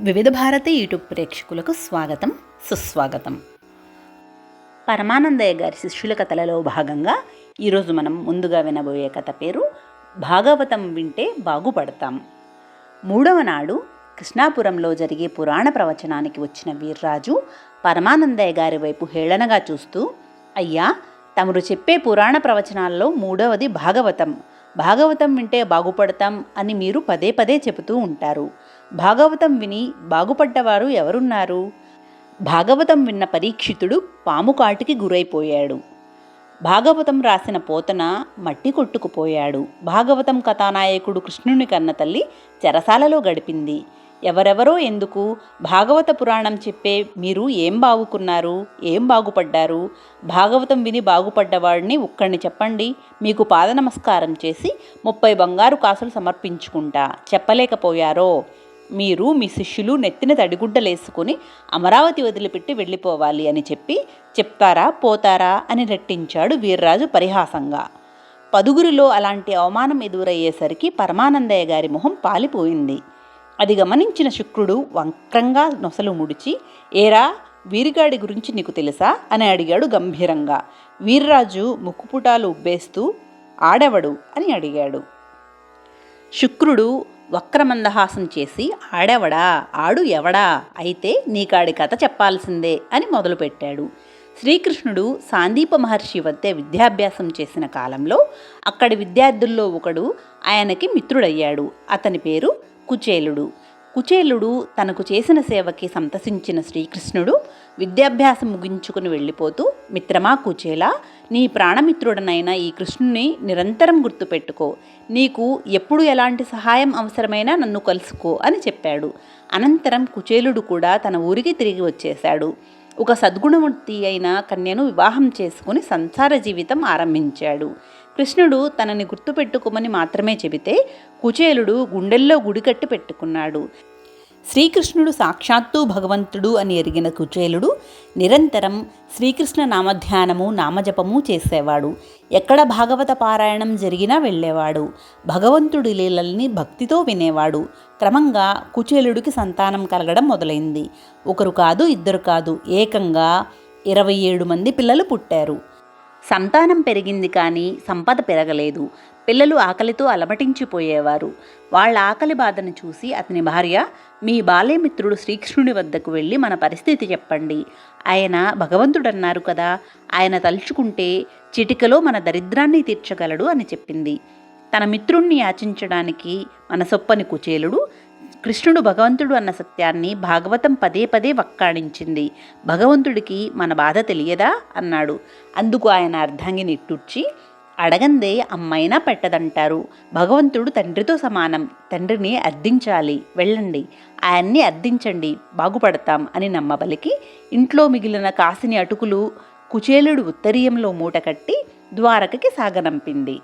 వివిధ భారతి యూట్యూబ్ ప్రేక్షకులకు స్వాగతం సుస్వాగతం. పరమానందయ్య గారి శిష్యుల కథలలో భాగంగా ఈరోజు మనం ముందుగా వినబోయే కథ పేరు భాగవతం వింటే బాగుపడతాం. మూడవ నాడు కృష్ణాపురంలో జరిగే పురాణ ప్రవచనానికి వచ్చిన వీర్రాజు పరమానందయ్య గారి వైపు హేళనగా చూస్తూ అయ్యా తమరు చెప్పే పురాణ ప్రవచనాల్లో మూడవది భాగవతం. భాగవతం వింటే బాగుపడతాం అని మీరు పదే పదే చెబుతూ ఉంటారు. భాగవతం విని బాగుపడ్డవారు ఎవరున్నారు? భాగవతం విన్న పరీక్షితుడు పాము కాటికి గురైపోయాడు. భాగవతం రాసిన పోతన మట్టి కొట్టుకుపోయాడు. భాగవతం కథానాయకుడు కృష్ణుని కన్న తల్లి చెరసాలలో గడిపింది. ఎవరెవరో ఎందుకు? భాగవత పురాణం చెప్పే మీరు ఏం బాగుకున్నారు ఏం బాగుపడ్డారు? భాగవతం విని బాగుపడ్డవాడిని ఒక్కడిని చెప్పండి. మీకు పాద నమస్కారం చేసి ముప్పై బంగారు కాసులు సమర్పించుకుంటా. చెప్పలేకపోయారో? మీరు మీ శిష్యులు నెత్తిన తడిగుడ్డలేసుకుని అమరావతి వదిలిపెట్టి వెళ్ళిపోవాలి అని చెప్పి చెప్తారా పోతారా అని రెట్టించాడు వీర్రాజు పరిహాసంగా. పదుగురిలో అలాంటి అవమానం ఎదురయ్యేసరికి పరమానందయ్య గారి మొహం పాలిపోయింది. అది గమనించిన శుక్రుడు వంక్రంగా నొసలు ముడిచి ఏరా వీరిగాడి గురించి నీకు తెలుసా? అని అడిగాడు గంభీరంగా. వీర్రాజు ముక్కుపుటాలు ఉబ్బేస్తూ ఆడెవడు? అని అడిగాడు. శుక్రుడు వక్రమందహాసం చేసి ఆడెవడా? ఆడు ఎవడా? అయితే నీకాడి కథ చెప్పాల్సిందే అని మొదలుపెట్టాడు. శ్రీకృష్ణుడు సాందీప మహర్షి వద్ద విద్యాభ్యాసం చేసిన కాలంలో అక్కడి విద్యార్థుల్లో ఒకడు ఆయనకి మిత్రుడయ్యాడు. అతని పేరు కుచేలుడు. కుచేలుడు తనకు చేసిన సేవకి సంతసించిన శ్రీకృష్ణుడు విద్యాభ్యాసం ముగించుకుని వెళ్ళిపోతూ మిత్రమా కుచేలా నీ ప్రాణమిత్రుడనైన ఈ కృష్ణుని నిరంతరం గుర్తుపెట్టుకో. నీకు ఎప్పుడు ఎలాంటి సహాయం అవసరమైనా నన్ను కలుసుకో అని చెప్పాడు. అనంతరం కుచేలుడు కూడా తన ఊరికి తిరిగి వచ్చేశాడు. ఒక సద్గుణమూర్తి అయిన కన్యను వివాహం చేసుకుని సంసార జీవితం ఆరంభించాడు. కృష్ణుడు తనని గుర్తుపెట్టుకోమని మాత్రమే చెబితే కుచేలుడు గుండెల్లో గుడికట్టి పెట్టుకున్నాడు. శ్రీకృష్ణుడు సాక్షాత్తు భగవంతుడు అని ఎరిగిన కుచేలుడు నిరంతరం శ్రీకృష్ణ నామధ్యానము నామజపము చేసేవాడు. ఎక్కడ భాగవత పారాయణం జరిగినా వెళ్ళేవాడు. భగవంతుడి లీలల్ని భక్తితో వినేవాడు. క్రమంగా కుచేలుడికి సంతానం కలగడం మొదలైంది. ఒకరు కాదు ఇద్దరు కాదు ఏకంగా ఇరవై ఏడు మంది పిల్లలు పుట్టారు. సంతానం పెరిగింది కానీ సంపద పెరగలేదు. పిల్లలు ఆకలితో అలమటించిపోయేవారు. వాళ్ళ ఆకలి బాధను చూసి అతని భార్య మీ బాల్యమిత్రుడు శ్రీకృష్ణుని వద్దకు వెళ్ళి మన పరిస్థితి చెప్పండి. ఆయన భగవంతుడన్నారు కదా. ఆయన తలుచుకుంటే చిటికలో మన దరిద్రాన్ని తీర్చగలడు అని చెప్పింది. తన మిత్రుణ్ణి యాచించడానికి మనసొప్పని కుచేలుడు కృష్ణుడు భగవంతుడు అన్న సత్యాన్ని భాగవతం పదే పదే వక్కాడించింది భగవంతుడికి మన బాధ తెలియదా అన్నాడు. అందుకు ఆయన అర్ధాంగి నిట్టూర్చి అడగందే అమ్మైనా పెట్టదంటారు. భగవంతుడు తండ్రితో సమానం. తండ్రిని అర్థించాలి. వెళ్ళండి. ఆయన్ని అర్థించండి. బాగుపడతాం అని నమ్మబలికి ఇంట్లో మిగిలిన కాసిని అటుకులు కుచేలుడు ఉత్తరీయంలో మూటకట్టి ద్వారకకి సాగనంపింది.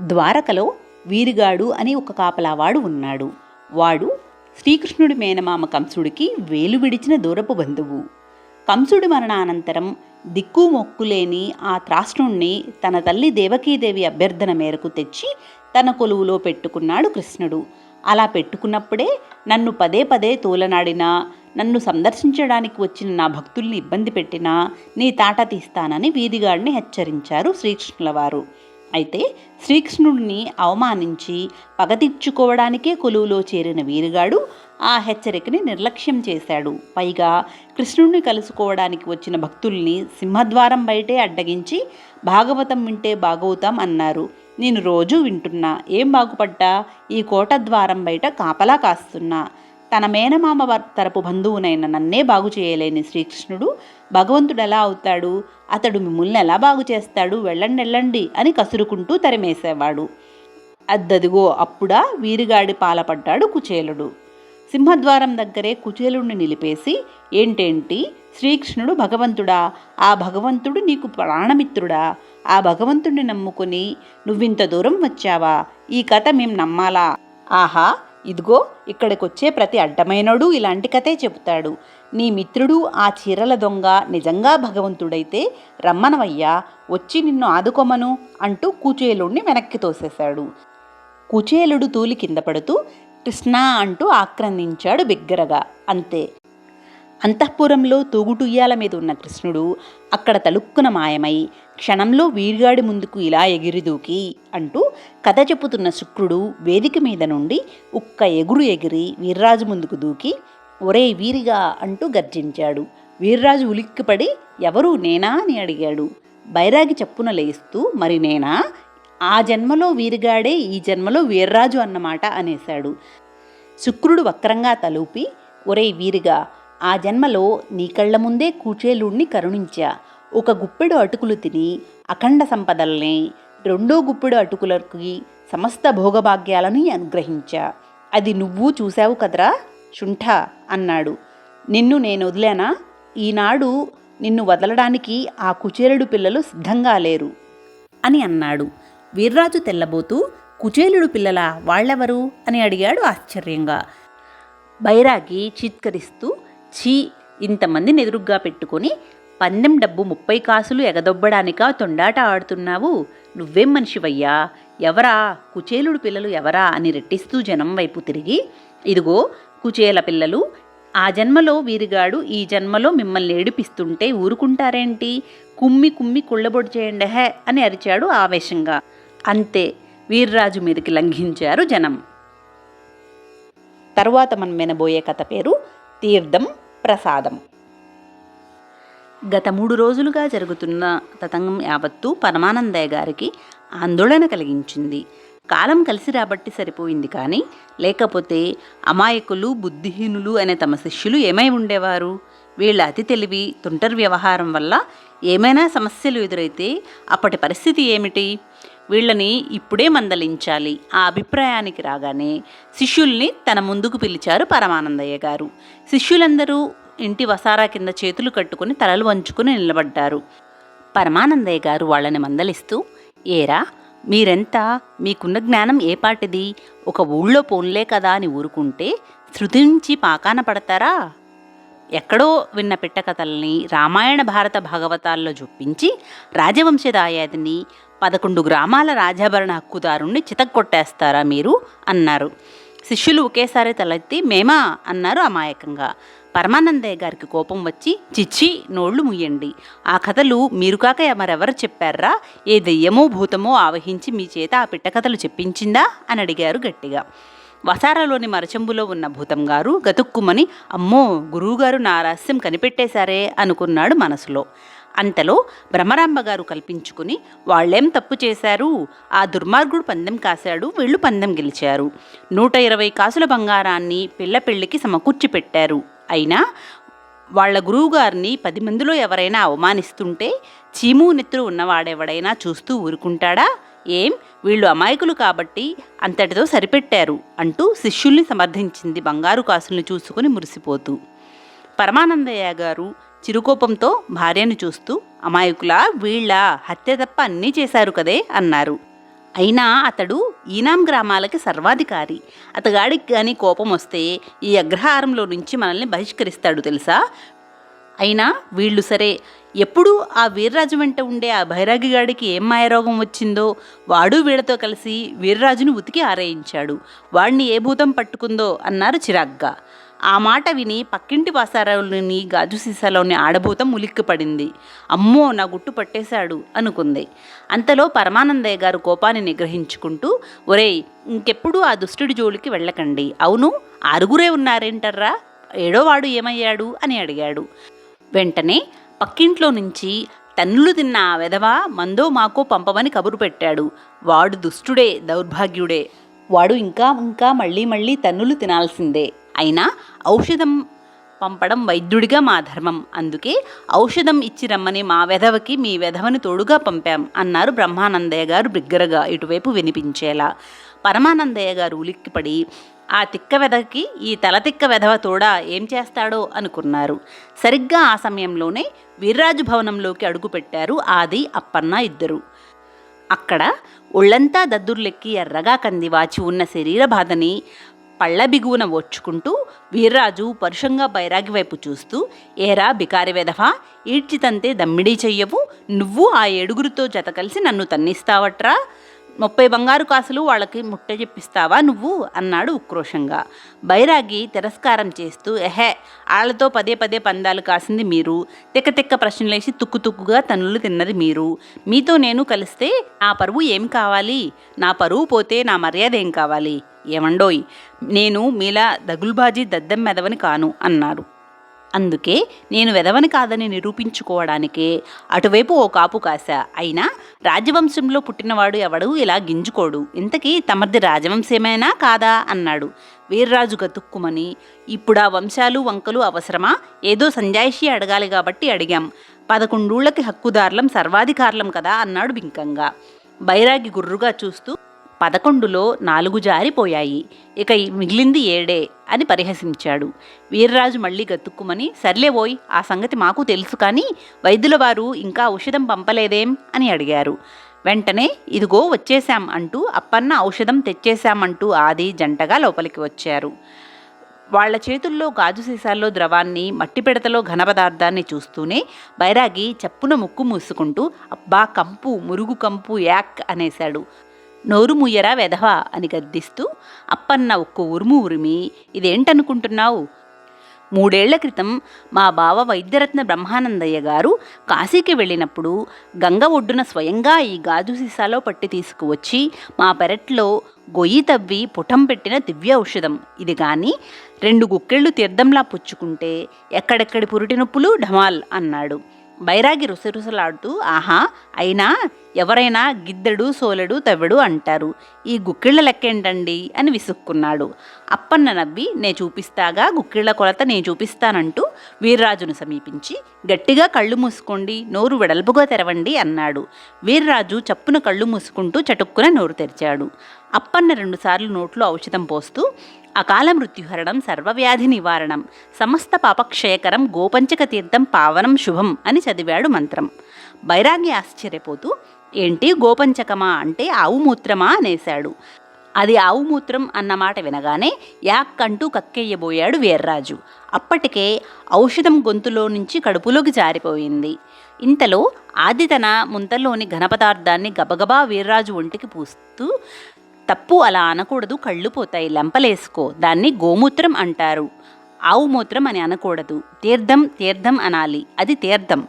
ద్వారకలో వీరిగాడు అని ఒక కాపలావాడు ఉన్నాడు. వాడు శ్రీకృష్ణుడి మేనమామ కంసుడికి వేలు విడిచిన దూరపు బంధువు. కంసుడి మరణానంతరం దిక్కు మొక్కులేని ఆ త్రాష్ట్రుణ్ణి తన తల్లి దేవకీదేవి అభ్యర్థన మేరకు తెచ్చి తన కొలువులో పెట్టుకున్నాడు కృష్ణుడు. అలా పెట్టుకున్నప్పుడే నన్ను పదే పదే తోలనాడినా నన్ను సందర్శించడానికి వచ్చిన నా భక్తుల్ని ఇబ్బంది పెట్టినా నీ తాట తీస్తానని వీధిగాడిని హెచ్చరించారు శ్రీకృష్ణుల వారు అయితే శ్రీకృష్ణుడిని అవమానించి పగతిచ్చుకోవడానికే కొలువులో చేరిన వీరుగాడు ఆ హెచ్చరికని నిర్లక్ష్యం చేశాడు. పైగా కృష్ణుడిని కలుసుకోవడానికి వచ్చిన భక్తుల్ని సింహద్వారం బయటే అడ్డగించి భాగవతం వింటే బాగవుతాం అన్నారు. నేను రోజూ వింటున్నా. ఏం బాగుపడ్డా? ఈ కోట ద్వారం బయట కాపలా కాస్తున్నా. తన మేనమామ తరపు బంధువునైన నన్నే బాగు చేయలేని శ్రీకృష్ణుడు భగవంతుడు ఎలా అవుతాడు? అతడు మిమ్మల్ని ఎలా బాగు చేస్తాడు? వెళ్ళండి వెళ్ళండి అని కసురుకుంటూ తరిమేసేవాడు. అద్దదిగో అప్పుడా వీరిగాడి పాలపడ్డాడు కుచేలుడు. సింహద్వారం దగ్గరే కుచేలుడిని నిలిపేసి ఏంటేంటి? శ్రీకృష్ణుడు భగవంతుడా? ఆ భగవంతుడు నీకు ప్రాణమిత్రుడా? ఆ భగవంతుడిని నమ్ముకుని నువ్వింత దూరం వచ్చావా? ఈ కథ మేం నమ్మాలా? ఆహా! ఇదిగో ఇక్కడికొచ్చే ప్రతి అడ్డమైనడు ఇలాంటి కథే చెబుతాడు. నీ మిత్రుడు ఆ చీరల దొంగ నిజంగా భగవంతుడైతే రమ్మనవయ్యా వచ్చి నిన్ను ఆదుకోమను అంటూ కూచేలుణ్ణి వెనక్కి తోసేశాడు. కుచేలుడు తూలి కింద పడుతూ కృష్ణ అంటూ ఆక్రందించాడు బిగ్గరగా. అంతే. అంతఃపురంలో తూగుటుయ్యాల మీద ఉన్న కృష్ణుడు అక్కడ తలుక్కున మాయమై క్షణంలో వీర్గాడి ముందుకు ఇలా ఎగిరి దూకి అంటూ కథ చెప్పుతున్న శుక్రుడు వేదిక మీద నుండి ఒక్క ఎగురు ఎగిరి వీర్రాజు ముందుకు దూకి ఒరే వీరిగా అంటూ గర్జించాడు. వీర్రాజు ఉలిక్కిపడి ఎవరు నేనా అని అడిగాడు. బైరాగి చప్పున లేస్తూ మరి నేనా? ఆ జన్మలో వీరిగాడే ఈ జన్మలో వీర్రాజు అన్నమాట అనేశాడు. శుక్రుడు వక్రంగా తలూపి ఒరేయ్ వీరిగా ఆ జన్మలో నీ కళ్ళ ముందే కూచేలుణ్ణి కరుణించా. ఒక గుప్పెడు అటుకులు తిని అఖండ సంపదల్ని రెండో గుప్పెడు అటుకులకి సమస్త భోగభాగ్యాలని అనుగ్రహించా. అది నువ్వు చూశావు కదరా? శుంఠ అన్నాడు. నిన్ను నేను వదిలానా? ఈనాడు నిన్ను వదలడానికి ఆ కుచేలుడు పిల్లలు సిద్ధంగా లేరు అని అన్నాడు. వీర్రాజు తెల్లబోతూ కుచేలుడు పిల్లల వాళ్ళెవరు? అని అడిగాడు ఆశ్చర్యంగా. బైరాగి చీత్కరిస్తూ ఛీ! ఇంతమందిని ఎదురుగ్గా పెట్టుకొని పందెం డబ్బు ముప్పై కాసులు ఎగదొబ్బడానికా తొండాట ఆడుతున్నావు? నువ్వేం మనిషివయ్యా. ఎవరా? కుచేలుడు పిల్లలు ఎవరా? అని రెట్టిస్తూ జనం వైపు తిరిగి ఇదిగో కుచేల పిల్లలు ఆ జన్మలో వీరిగాడు ఈ జన్మలో మిమ్మల్ని ఏడిపిస్తుంటే ఊరుకుంటారేంటి? కుమ్మి కుమ్మి కుళ్ళబొడి చేయండి హే అని అరిచాడు ఆవేశంగా. అంతే వీర్రాజు మీదకి లంఘించారు జనం. తరువాత మనం వినబోయే కథ పేరు తీర్థం ప్రసాదం. గత మూడు రోజులుగా జరుగుతున్న తతంగం యావత్తు పరమానందయ్య గారికి ఆందోళన కలిగించింది. కాలం కలిసి రాబట్టి సరిపోయింది కానీ లేకపోతే అమాయకులు బుద్ధిహీనులు అనే తమ శిష్యులు ఏమై ఉండేవారు? వీళ్ళ అతి తెలివి తుంటరి వ్యవహారం వల్ల ఏమైనా సమస్యలు ఎదురైతే అప్పటి పరిస్థితి ఏమిటి? వీళ్ళని ఇప్పుడే మందలించాలి. ఆ అభిప్రాయానికి రాగానే శిష్యుల్ని తన ముందుకు పిలిచారు పరమానందయ్య గారు. శిష్యులందరూ ఇంటి వసారా కింద చేతులు కట్టుకుని తలలు వంచుకుని నిలబడ్డారు. పరమానందయ్య గారు వాళ్ళని మందలిస్తూ ఏరా మీరెంత? మీకున్న జ్ఞానం ఏ పాటిది? ఒక ఊళ్ళో పోన్లే కదా అని ఊరుకుంటే శృతించి పాకాన పడతారా? ఎక్కడో విన్న పిట్టకథల్ని రామాయణ భారత భాగవతాల్లో జొప్పించి రాజవంశదాయాదిని పదకొండు గ్రామాల రాజాభరణ హక్కుదారుణ్ణి చితక్కొట్టేస్తారా మీరు? అన్నారు. శిష్యులు ఒకేసారి తలెత్తి మేమా? అన్నారు అమాయకంగా. పరమానందయ్య గారికి కోపం వచ్చి చిచ్చి నోళ్ళు ముయ్యండి. ఆ కథలు మీరు కాక మరెవరు చెప్పారా? ఏ దెయ్యమో భూతమో ఆవహించి మీ చేత ఆ పిట్టకథలు చెప్పించిందా? అని అడిగారు గట్టిగా. వసారాలోని మరచెంబులో ఉన్న భూతం గారు గతుక్కుమని అమ్మో గురువుగారు నా రహస్యం కనిపెట్టేశారే అనుకున్నాడు మనసులో. అంతలో భ్రమరాంబ గారు కల్పించుకుని వాళ్ళేం తప్పు చేశారు? ఆ దుర్మార్గుడు పందెం కాశాడు వీళ్ళు పందెం గెలిచారు. నూట ఇరవై కాసుల బంగారాన్ని పిల్ల పెళ్ళికి సమకూర్చి పెట్టారు అయినా వాళ్ళ గురువుగారిని పది మందిలో ఎవరైనా అవమానిస్తుంటే చీము నెత్తురు ఉన్నవాడెవడైనా చూస్తూ ఊరుకుంటాడా? ఏం? వీళ్ళు అమాయకులు కాబట్టి అంతటితో సరిపెట్టారు అంటూ శిష్యుల్ని సమర్థించింది బంగారు కాసుల్ని చూసుకుని మురిసిపోతూ. పరమానందయ్య గారు చిరుకోపంతో భార్యను చూస్తూ అమాయకులా? వీళ్ళ? హత్య తప్ప అన్నీ చేశారు కదే? అన్నారు. అయినా అతడు ఈనాం గ్రామాలకి సర్వాధికారి. అతగాడికి కానీ కోపం వస్తే ఈ అగ్రహారంలో నుంచి మనల్ని బహిష్కరిస్తాడు తెలుసా? అయినా వీళ్ళు సరే ఎప్పుడు ఆ వీర్రాజు వెంట ఉండే ఆ బైరాగిగాడికి ఏం మాయరోగం వచ్చిందో వాడు వీళ్ళతో కలిసి వీర్రాజును ఉతికి ఆరేయించాడు వాడిని ఏ భూతం పట్టుకుందో అన్నారు చిరాగ్గా. ఆ మాట విని పక్కింటి వాసారాలోని గాజు సీసాలోని ఆడభూతం ములిక్కిపడింది అమ్మో నా గుట్టు పట్టేశాడు అనుకుంది. అంతలో పరమానందయ్య గారు కోపాన్ని నిగ్రహించుకుంటూ ఒరేయ్ ఇంకెప్పుడు ఆ దుష్టుడి జోలికి వెళ్ళకండి. అవును ఆరుగురే ఉన్నారేంటర్రా? ఏడోవాడు ఏమయ్యాడు? అని అడిగాడు. వెంటనే పక్కింట్లో నుంచి తన్నులు తిన్న ఆ వెధవ మందో మాకో పంపమని కబురు పెట్టాడు. వాడు దుష్టుడే దౌర్భాగ్యుడే. వాడు ఇంకా ఇంకా మళ్ళీ మళ్ళీ తన్నులు తినాల్సిందే. అయినా ఔషధం పంపడం వైద్యుడిగా మా ధర్మం. అందుకే ఔషధం ఇచ్చి రమ్మని మా వెధవకి మీ వెధవని తోడుగా పంపాం అన్నారు బ్రహ్మానందయ్య గారు బిగ్గరగా ఇటువైపు వినిపించేలా. పరమానందయ్య గారు ఉలిక్కిపడి ఆ తిక్క వెధకి ఈ తల తిక్క వెధవ తోడా ఏం చేస్తాడో? అనుకున్నారు. సరిగ్గా ఆ సమయంలోనే వీర్రాజు భవనంలోకి అడుగుపెట్టారు ఆది అప్పన్న ఇద్దరు. అక్కడ ఒళ్ళంతా దద్దుర్లెక్కి ఎర్రగా కంది వాచి ఉన్న శరీర బాధని పళ్ళ బిగువున వీర్రాజు పరుషంగా బైరాగి వైపు చూస్తూ ఏరా బికారి వెధవా ఈడ్చితంతే దమ్మిడీ చెయ్యవు. నువ్వు ఆ ఏడుగురితో జత కలిసి నన్ను తన్నిస్తావట్రా? ముప్పై బంగారు కాసులు వాళ్ళకి ముట్ట చెప్పిస్తావా నువ్వు? అన్నాడు ఉక్రోషంగా. బైరాగి తిరస్కారం చేస్తూ ఎహే ఆళ్ళతో పదే పదే పందాలు కాసింది మీరు. తిక్క తిక్క ప్రశ్నలేసి తుక్కు తుక్కుగా తనులు తిన్నది మీరు. మీతో నేను కలిస్తే నా పరువు ఏం కావాలి? నా పరువు పోతే నా మర్యాద ఏం కావాలి? ఏమండోయ్ నేను మీలా దగుల్బాజీ దద్దెం మెదవని కాను అన్నారు. అందుకే నేను వెదవని కాదని నిరూపించుకోవడానికే అటువైపు ఓ కాపు కాశ. అయినా రాజవంశంలో పుట్టినవాడు ఎవడు ఇలా గింజుకోడు. ఇంతకీ తమది రాజవంశమేనా కాదా? అన్నాడు. వీర్రాజు గతుక్కుమని ఇప్పుడా వంశాలు వంకలు అవసరమా? ఏదో సంజాయిషి అడగాలి కాబట్టి అడిగాం. పదకొండూళ్ళకి హక్కుదారులం సర్వాధికారులం కదా? అన్నాడు బింకంగా. బైరాగి గుర్రుగా చూస్తూ పదకొండులో నాలుగు జారిపోయాయి. ఇక ఈ మిగిలింది ఏడే అని పరిహసించాడు. వీర్రాజు మళ్ళీ గతుక్కుమని సర్లేవోయ్ ఆ సంగతి మాకు తెలుసు కానీ వైద్యుల వారు ఇంకా ఔషధం పంపలేదేం అని అడిగారు. వెంటనే ఇదిగో వచ్చేశాం అంటూ అప్పన్న ఔషధం తెచ్చేశామంటూ ఆది జంటగా లోపలికి వచ్చారు. వాళ్ళ చేతుల్లో గాజు సీసాల్లో ద్రవాన్ని మట్టి పిడతలో ఘన పదార్థాన్ని చూస్తూనే బైరాగి చప్పున ముక్కు మూసుకుంటూ అబ్బా కంపు మురుగు కంపు యాక్ అనేశాడు. నోరు ముయ్యరా వెధవా అని గద్దిస్తూ అప్పన్న ఒక్క ఉరుము ఉరిమి ఇదేంటనుకుంటున్నావు? మూడేళ్ళ క్రితం మా బావ వైద్యరత్న బ్రహ్మానందయ్య గారు కాశీకి వెళ్ళినప్పుడు గంగ ఒడ్డున స్వయంగా ఈ గాజు సీసాలో పట్టి తీసుకువచ్చి మా పెరట్లో గొయ్యి తవ్వి పుటం పెట్టిన దివ్య ఔషధం. ఇది కానీ రెండు గుక్కెళ్ళు తీర్థంలా పుచ్చుకుంటే ఎక్కడెక్కడి పురిటి నొప్పులు ఢమాల్ అన్నాడు. బైరాగి రుసరుసలాడుతూ ఆహా అయినా ఎవరైనా గిద్దెడు సోలెడు తవ్వెడు అంటారు. ఈ గుక్కిళ్ళ లెక్కేంటండి? అని విసుక్కున్నాడు. అప్పన్న నవ్వి నే చూపిస్తాగా గుక్కిళ్ళ కొలత నేను చూపిస్తానంటూ వీర్రాజును సమీపించి గట్టిగా కళ్ళు మూసుకోండి నోరు వెడల్పుగా తెరవండి అన్నాడు. వీర్రాజు చప్పున కళ్ళు మూసుకుంటూ చటుక్కున నోరు తెరిచాడు. అప్పన్న రెండుసార్లు నోట్లో ఔషధం పోస్తూ అకాల మృత్యుహరణం సర్వవ్యాధి నివారణం సమస్త పాపక్షయకరం గోపంచక తీర్థం పావనం శుభం అని చదివాడు మంత్రం. బైరాగి ఆశ్చర్యపోతూ ఏంటి గోపంచకమా అంటే ఆవు మూత్రమా? అనేశాడు. అది ఆవు మూత్రం అన్నమాట వినగానే యాక్కంటూ కక్కెయ్యబోయాడు వీర్రాజు. అప్పటికే ఔషధం గొంతులో నుంచి కడుపులోకి జారిపోయింది. ఇంతలో ఆదితన ముంతల్లోని ఘనపదార్థాన్ని గబగబా వీర్రాజు ఒంటికి పూస్తూ తప్పు అలా అనకూడదు కళ్ళు పోతాయి లంపలేసుకో. దాన్ని గోమూత్రం అంటారు. ఆవు మూత్రం అని అనకూడదు. తీర్థం తీర్థం అనాలి. అది తీర్థం.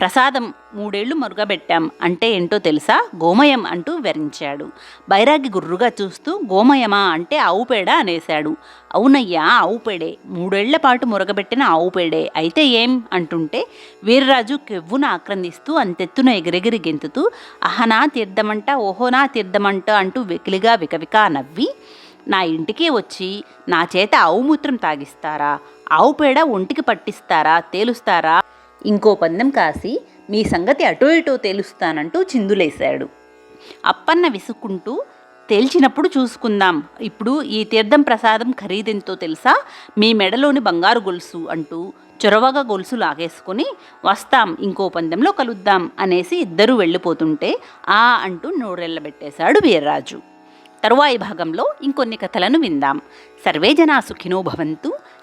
ప్రసాదం మూడేళ్ళు మరుగబెట్టాం. అంటే ఏంటో తెలుసా? గోమయం అంటూ వివరించాడు. బైరాగి గుర్రుగా చూస్తూ గోమయమా అంటే ఆవు పేడ అనేశాడు. అవునయ్యా ఆవు పేడే మూడేళ్ళ పాటు మురగబెట్టిన ఆవు పేడే అయితే ఏం? అంటుంటే వీర్రాజు కెవ్వున ఆక్రందిస్తూ అంతెత్తున ఎగిరెగిరి గెంతుతూ అహనా తీర్థమంట ఓహోనా తీర్థమంట అంటూ వెకిలిగా వికవికా నవ్వి నా ఇంటికి వచ్చి నా చేత ఆవు మూత్రం తాగిస్తారా? ఆవు పేడ ఒంటికి పట్టిస్తారా? తేలుస్తారా? ఇంకో పందెం కాసి మీ సంగతి అటో ఇటో తేలుస్తానంటూ చిందులేశాడు. అప్పన్న విసుక్కుంటూ తేల్చినప్పుడు చూసుకుందాం. ఇప్పుడు ఈ తీర్థం ప్రసాదం ఖరీదెంతో తెలుసా? మీ మెడలోని బంగారు గొలుసు అంటూ చొరవగా గొలుసు లాగేసుకుని వస్తాం ఇంకో పందెంలో కలుద్దాం అనేసి ఇద్దరూ వెళ్ళిపోతుంటే ఆ అంటూ నోరెళ్ళబెట్టేశాడు వీర్రాజు. తరువాయి భాగంలో ఇంకొన్ని కథలను విందాం. సర్వే జనా సుఖినో భవంతు.